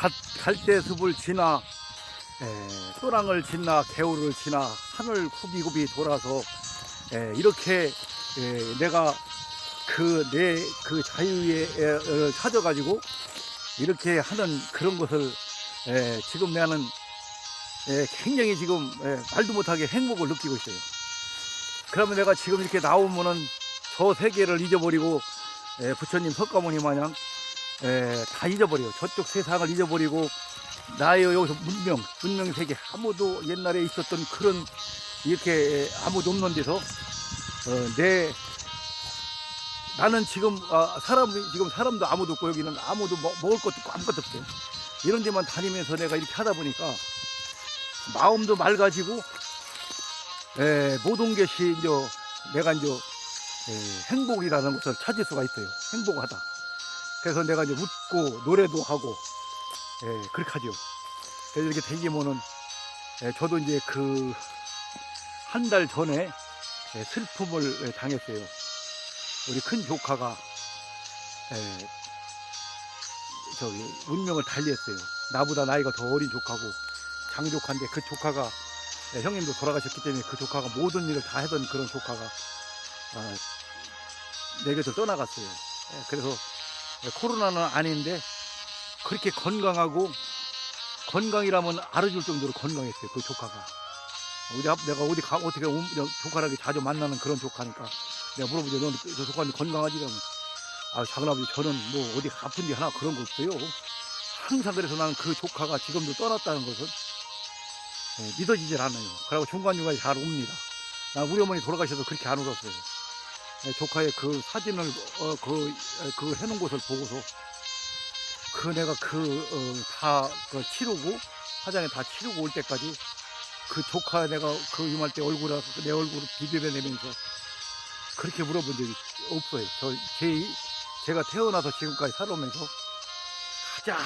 갈, 갈대 숲을 지나 에, 또랑을 지나 개울을 지나 산을 굽이굽이 돌아서 에, 이렇게 에, 내가 그 내그 자유에 에, 어, 찾아가지고 이렇게 하는 그런 것을 에, 지금 나는 에, 굉장히 지금 에, 말도 못하게 행복을 느끼고 있어요. 그러면 내가 지금 이렇게 나오면은 저 세계를 잊어버리고 에, 부처님 석가모니 마냥 에, 다 잊어버려요. 저쪽 세상을 잊어버리고 나의 여기서 문명, 문명 세계 아무도 옛날에 있었던 그런 이렇게 에, 아무도 없는 데서 어, 내 나는 지금 아, 사람이 지금 사람도 아무도 없고 여기는 아무도 먹, 먹을 것도 없고 아무것도 없어요. 이런 데만 다니면서 내가 이렇게 하다 보니까 마음도 맑아지고 에, 모든 것이 이제 내가 이제 에, 행복이라는 것을 찾을 수가 있어요. 행복하다. 그래서 내가 이제 웃고 노래도 하고 예, 그렇게 하죠. 그래서 이렇게 되기면은 예, 저도 이제 그 한 달 전에 예, 슬픔을 예, 당했어요. 우리 큰 조카가 예, 저기 운명을 달리했어요. 나보다 나이가 더 어린 조카고 장조카인데 그 조카가 예, 형님도 돌아가셨기 때문에 그 조카가 모든 일을 다 하던 그런 조카가 아, 내 곁을 떠나갔어요. 예, 그래서 예, 코로나는 아닌데 그렇게 건강하고 건강이라면 알아줄 정도로 건강했어요. 그 조카가. 우리 앞 내가 어디 가 어떻게 옴- 저 조카랑 자주 만나는 그런 조카니까 내가 물어보죠. 너는 그- 저 조카는 건강하지? 그러면 아 작은 아버지 저는 뭐 어디 아픈 데 하나 그런 거 없어요. 항상 그래서 나는 그 조카가 지금도 떠났다는 것은 예, 믿어지질 않아요. 그리고 중간중간에 잘 옵니다. 나 우리 어머니 돌아가셔서 그렇게 안 울었어요. 예, 조카의 그 사진을 어, 그, 어, 그 해놓은 것을 보고서 그 내가 그 다 그 치르고 화장에 다 치르고 올 때까지 그 조카 내가 그 이말 때 얼굴에 내 얼굴을 비벼내면서 그렇게 물어본 적이 없어요. 저 제, 제가 태어나서 지금까지 살아오면서 가장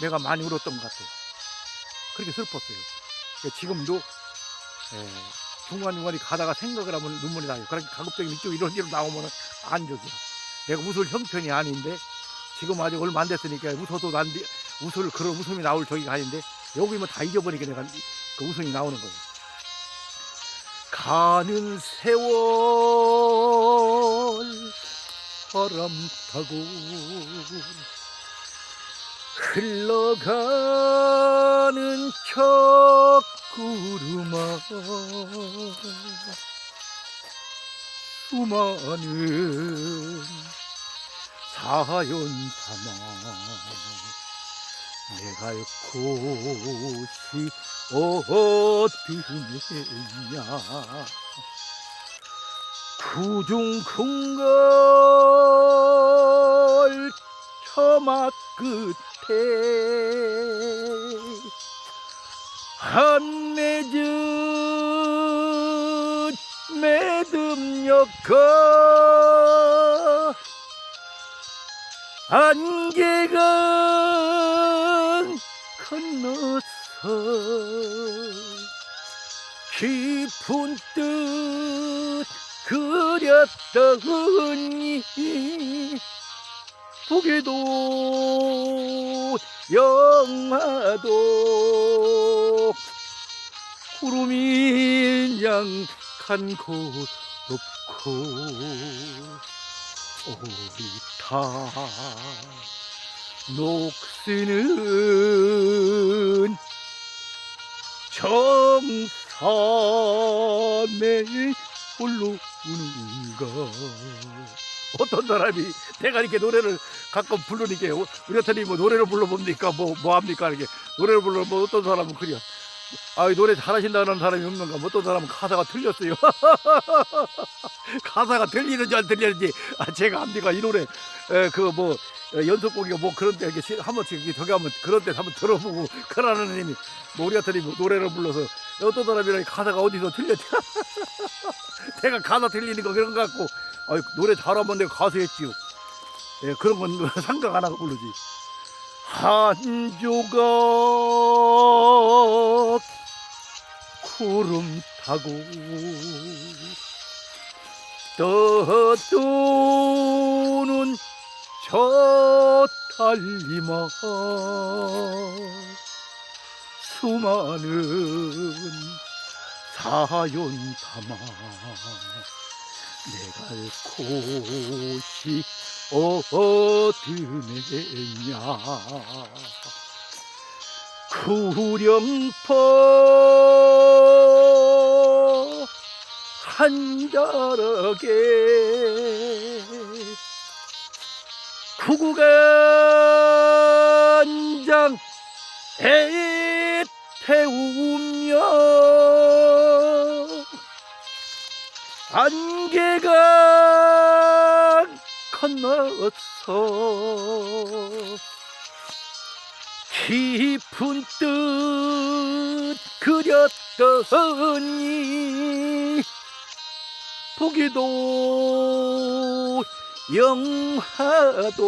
내가 많이 울었던 것 같아요. 그렇게 슬펐어요. 그러니까 지금도 예, 중간중간에 가다가 생각을 하면 눈물이 나요. 그렇게 가급적이면 이쪽 이런 일로 나오면 안 좋죠. 내가 웃을 형편이 아닌데 지금 아직 얼마 안 됐으니까 웃어도 난 웃을 그런 웃음이 나올 저기가 아닌데 여기면 다 잊어버리게 내가 그 웃음이 나오는 거예요. 가는 세월 바람 타고 흘러가는 저 구름아 수많은 사연 삼아 내갈 곳이 어디느냐? 구중궁걸 처마 끝에 한 맺은 매듭녀가 안개가 건너서 깊은 뜻 그렸더니 북에도 영하도 구름이 양간 곳 없고 오리타 녹스는 정산에 올라오는가? 어떤 사람이 내가 이렇게 노래를 가끔 부르니까 우리 같은 뭐 노래를 불러봅니까? 뭐, 뭐 합니까? 이렇게 노래를 불러 뭐 어떤 사람은 그래요 아, 이 노래 잘하신다는 사람이 없는가? 뭐 어떤 사람은 가사가 틀렸어요. 가사가 들리는지 안 들리는지, 아, 제가 합니까? 이 노래, 에, 그 뭐, 에, 연속곡이가 뭐 그런 데, 이렇게 시- 한 번씩 이렇게 저기 하면 그런 데 한번 들어보고, 그러는 님이, 뭐 우리 같은 뭐 노래를 불러서, 어떤 사람이랑 가사가 어디서 틀렸지? 내가 가사 틀리는 거 그런 거 같고, 아, 노래 잘하면 내가 가수했지요. 예, 그런 건 생각 안 하고 부르지. 한 조각 구름 타고 떠도는 저 달리마 수많은 사연 담아 내갈 곳이 어디느냐? 구령포 한자락에 구구간장 애태우며 안개가 건너서 깊은 뜻 그렸더니 보기도 영하도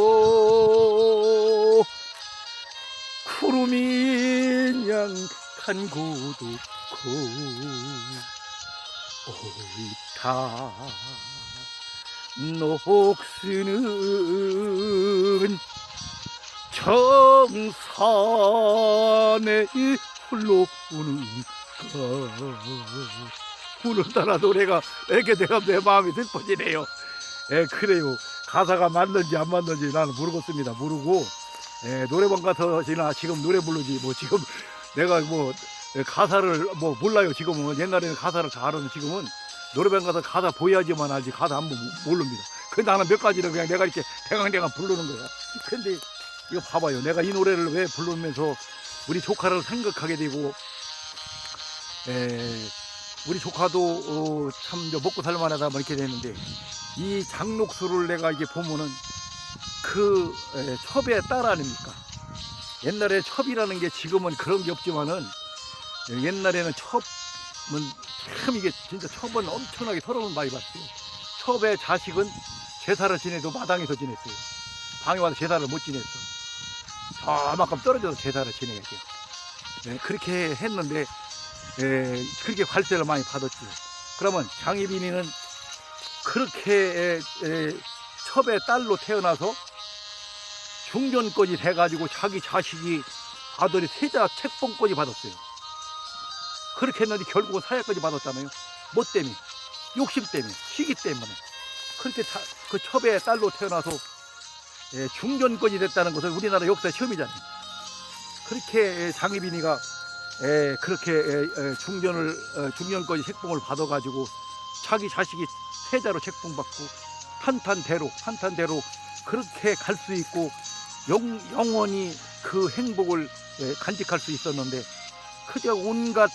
구름이 양간 곳없고 옳다 녹스는 정산에 흘러오는 가? 오늘따라 노래가 왜 이렇게 내가 내 마음이 슬퍼지네요. 예 그래요. 가사가 맞는지 안 맞는지 나는 모르겠습니다. 모르고. 예, 노래방 가서 지나 지금 노래 부르지. 뭐 지금 내가 뭐 예, 가사를 뭐 몰라요. 지금은 옛날에는 가사를 잘하는 지금은 노래방 가서 가사 보여야지만 알지. 가사 한번 모릅니다. 그 나는 몇 가지를 그냥 내가 이렇게 대강대강 부르는 거야 근데 이거 봐봐요. 내가 이 노래를 왜 부르면서 우리 조카를 생각하게 되고 에, 우리 조카도 어, 참 먹고 살만하다 뭐 이렇게 됐는데 이 장록수를 내가 이게 보면은 그 에, 첩의 딸 아닙니까? 옛날에 첩이라는 게 지금은 그런 게 없지만은 예, 옛날에는 첩은 참 이게 진짜 첩은 엄청나게 서러운 많이 봤어요. 첩의 자식은 제사를 지내도 마당에서 지냈어요. 방에 와서 제사를 못 지냈어. 저만큼 떨어져서 제사를 지내야 돼요. 예, 그렇게 했는데 예, 그렇게 관세를 많이 받았죠. 그러면 장희빈이는 그렇게 에, 에, 첩의 딸로 태어나서 중전까지 돼가지고 자기 자식이 아들이 세자 책봉까지 받았어요. 그렇게 했는데 결국은 사약까지 받았잖아요. 뭐 때문에? 욕심 때문에, 시기 때문에. 그렇게 다, 그 첩의 딸로 태어나서 예, 중전까지 됐다는 것은 우리나라 역사 처음이잖아요. 그렇게 예, 장희빈이가 예, 그렇게 예, 예, 중전을 어, 중전까지 책봉을 받아가지고 자기 자식이 세자로 책봉받고 탄탄대로 탄탄대로 그렇게 갈 수 있고 영, 영원히 그 행복을 예, 간직할 수 있었는데 그저 온갖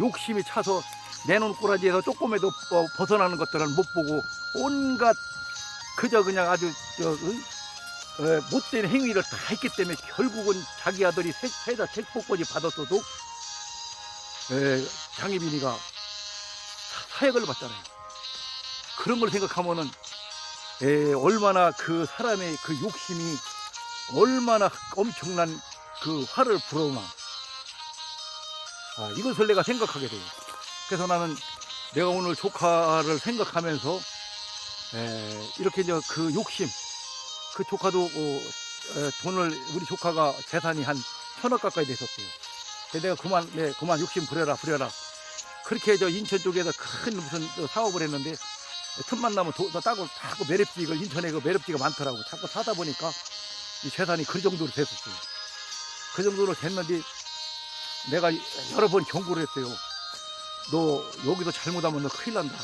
욕심이 차서 내놓은 꼬라지에서 조금에도 어, 벗어나는 것들은 못 보고 온갖 그저 그냥 아주 저, 응? 어, 못된 행위를 다 했기 때문에 결국은 자기 아들이 세, 세자 책봉까지 받았어도 에, 장희빈이가 사- 사역을 받잖아요. 그런 걸 생각하면은 에, 얼마나 그 사람의 그 욕심이 얼마나 엄청난 그 화를 불어오나 아, 이것을 내가 생각하게 돼요. 그래서 나는 내가 오늘 조카를 생각하면서 에, 이렇게 이제 그 욕심 그 조카도 어, 에, 돈을 우리 조카가 재산이 한 천억 가까이. 그래서 내가 그만 네, 그만 욕심 부려라 부려라 그렇게 저 인천 쪽에서 큰 무슨 저 사업을 했는데 틈만 나면 도, 따고 자꾸 매립지가 인천에 그 매립지가 많더라고 자꾸 사다 보니까 이 재산이 그 정도로 됐었어요. 그 정도로 됐는데 내가 여러 번 경고를 했어요. 너 여기서 잘못하면 너 큰일 난다.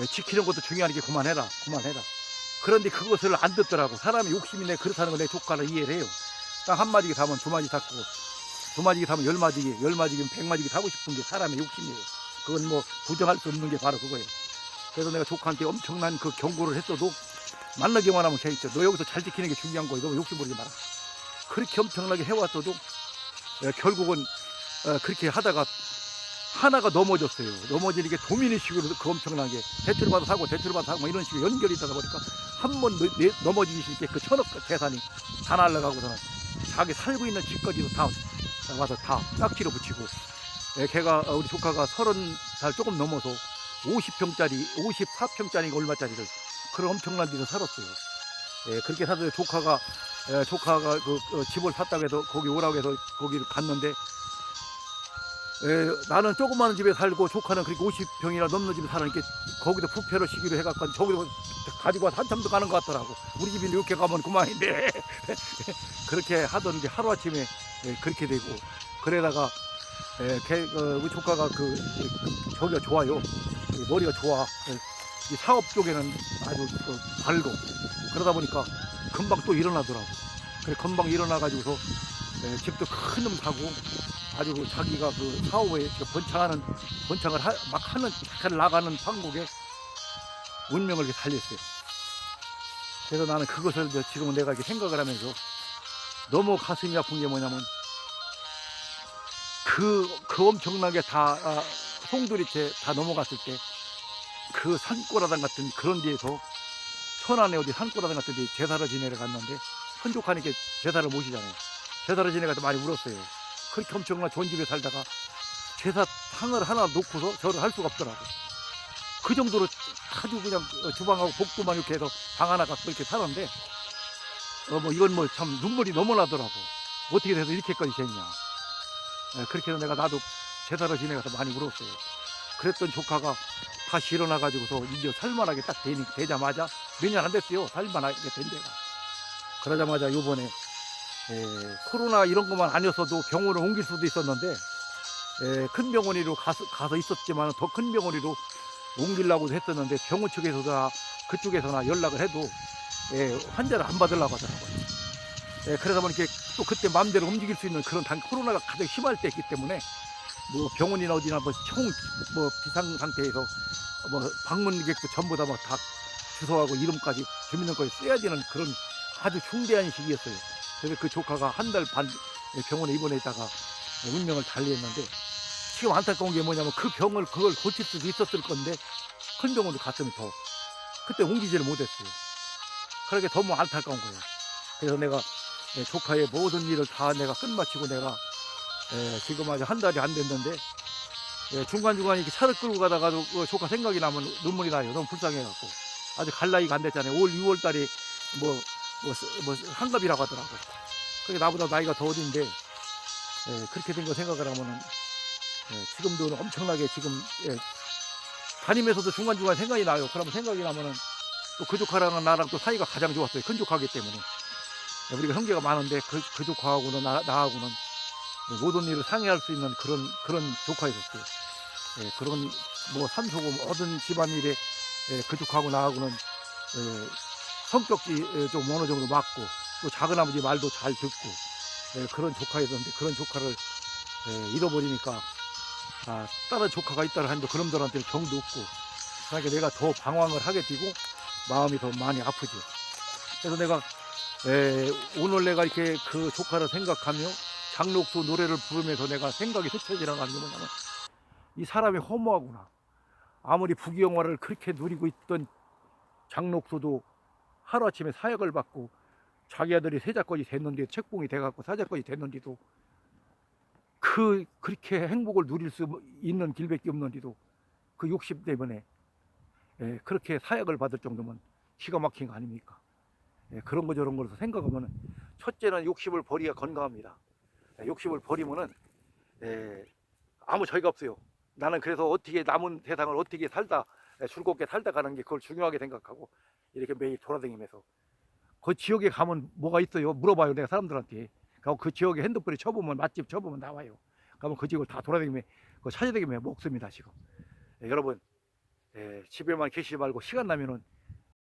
예, 지키는 것도 중요하니까 그만해라, 그만해라. 그런데 그것을 안 듣더라고. 사람이 욕심이 내 그렇다는 걸 내 조카를 이해를 해요. 딱 한 마디기 사면 두 마디 샀고, 두 마디기 사면 열 마디기, 열 마디기 백 마디기 사고 싶은 게 사람의 욕심이에요. 그건 뭐 부정할 수 없는 게 바로 그거예요. 그래서 내가 조카한테 엄청난 그 경고를 했어도 만나기만 하면 걔 있죠. 너 여기서 잘 지키는 게 중요한 거야. 너 욕심 부리지 마라. 그렇게 엄청나게 해왔어도 에, 결국은 에, 그렇게 하다가 하나가 넘어졌어요. 넘어지는 게 도미니식으로 그 엄청나게 대출 받아 사고 대출 받아 사고 뭐 이런 식으로 연결이 되다 보니까 한 번 넘어지기 쉽게 그 천억 재산이 다 날라가고서는 자기 살고 있는 집까지도 다 와서 다 딱지로 붙이고 예, 걔가 어, 우리 조카가 서른 살 조금 넘어서 50평짜리 54평짜리 얼마짜리를 그런 엄청난 데서 살았어요. 예, 그렇게 살았어요. 조카가 에, 조카가 그 어, 집을 샀다고 해서 거기 오라고 해서 거기를 갔는데 에, 나는 조그마한 집에 살고 조카는 그렇게 50평이나 넘는 집에 사는 게 거기도 부패로 시기로 해갖고 저기도 가지고 와서 한참도 가는 것 같더라고. 우리 집이 이렇게 가면 그만인데. 그렇게 하던 게 하루아침에 에, 그렇게 되고. 그래다가 에, 걔, 그, 우리 조카가 그, 그 저기가 좋아요. 이 머리가 좋아. 에, 이 사업 쪽에는 아주 그 밝고. 그러다 보니까 금방 또 일어나더라고. 그래 금방 일어나가지고서 에, 집도 큰 놈 사고 아주 그 자기가 그 사업에 그 번창하는 번창을 하, 막 하는 잘 나가는 판국에 운명을 이렇게 살렸어요. 그래서 나는 그것을 지금은 내가 이렇게 생각을 하면서 너무 가슴이 아픈 게 뭐냐면 그, 그 엄청나게 다 아, 송두리째 다 넘어갔을 때 그 산꼬라단 같은 그런 데에서 천안에 어디 산꼬라단 같은 데 제사를 지내러 갔는데 한족하니까 제사를 모시잖아요. 제사를 지내가서 많이 울었어요. 그렇게 엄청난 좋은 집에 살다가 제사 상을 하나 놓고서 저를 할 수가 없더라고. 그 정도로 아주 그냥 어, 주방하고 복도만 이렇게 해서 방 하나 갖고 이렇게 살았는데 어 뭐 이건 뭐 참 눈물이 너무 나더라고. 어떻게 돼서 이렇게까지 됐냐. 예, 그렇게 해서 내가 나도 제사를 지내가서 많이 울었어요. 그랬던 조카가 다시 일어나가지고서 이제 살만하게 딱 되니, 되자마자 몇 년 안 됐어요. 살만하게 된 데가. 그러자마자 요번에 에, 코로나 이런 것만 아니었어도 병원을 옮길 수도 있었는데 에, 큰 병원으로 가서, 가서 있었지만 더 큰 병원으로 옮기려고 했었는데 병원 측에서나 그쪽에서나 연락을 해도 에, 환자를 안 받으려고 하더라고요. 에, 그러다 보니까 또 그때 마음대로 움직일 수 있는 그런 단 코로나가 가장 심할 때였기 때문에 뭐 병원이나 어디나 뭐 총 뭐 비상 상태에서 뭐 방문객도 전부 다 막 다 주소하고 이름까지 주민등록까지 써야 되는 그런 아주 중대한 시기였어요. 그래서 그 조카가 한 달 반 병원에 입원했다가 운명을 달리했는데 지금 안타까운 게 뭐냐면 그 병을 그걸 고칠 수도 있었을 건데 큰 병원도 갔으면 더 그때 옮기지를 못했어요. 그러게 너무 안타까운 거예요. 그래서 내가 내 조카의 모든 일을 다 내가 끝마치고 내가 에, 지금 아직 한 달이 안 됐는데 예, 중간중간 이렇게 차를 끌고 가다가도 그 조카 생각이 나면 눈물이 나요. 너무 불쌍해갖고. 아직 갈 나이가 안 됐잖아요. 5월, 6월 달에 뭐, 뭐, 스- 뭐, 한갑이라고 하더라고. 그게 나보다 나이가 더 어린데, 예, 그렇게 된 거 생각을 하면은, 예, 지금도 엄청나게 지금, 예, 다니면서도 중간중간 생각이 나요. 그러면 생각이 나면은, 또 그 조카랑은 나랑 또 사이가 가장 좋았어요. 큰 조카기 때문에. 예, 우리가 형제가 많은데, 그, 그 조카하고는 나, 나하고는 모든 일을 상의할 수 있는 그런, 그런 조카였었어요. 예, 그런, 뭐, 산소고 모든 집안일에, 예, 그 조카하고 나하고는, 예, 성격이 예, 좀 어느 정도 맞고, 또 작은 아버지 말도 잘 듣고, 예, 그런 조카였는데, 그런 조카를 예, 잃어버리니까, 아, 다른 조카가 있다를 하는데 그놈들한테는 정도 없고, 그러니까 내가 더 방황을 하게 되고, 마음이 더 많이 아프죠. 그래서 내가, 예, 오늘 내가 이렇게 그 조카를 생각하며, 장록수 노래를 부르면서 내가 생각이 스쳐지나가는 게 뭐냐면, 이 사람이 허무하구나. 아무리 부귀영화를 그렇게 누리고 있던 장록수도 하루아침에 사역을 받고 자기 아들이 세자까지 됐는데 책봉이 돼갖고 사자까지 됐는데도 그 그렇게 행복을 누릴 수 있는 길밖에 없는데도 그 욕심 때문에 예, 그렇게 사역을 받을 정도면 기가 막힌 거 아닙니까? 예, 그런 거 저런 거로서 생각하면은 첫째는 욕심을 버리기가 건강합니다. 예, 욕심을 버리면은 예, 아무 저희가 없어요. 나는 그래서 어떻게 남은 세상을 어떻게 살다 예, 즐겁게 살다 가는 게 그걸 중요하게 생각하고 이렇게 매일 돌아다니면서 그 지역에 가면 뭐가 있어요? 물어봐요 내가 사람들한테. 그그 지역에 핸드폰에 쳐보면 맛집 쳐보면 나와요. 그러면 그 지역을 다 돌아다니면 그 찾아다니면 먹습니다 지금. 예, 여러분 예, 집에만 계시지 말고 시간 나면은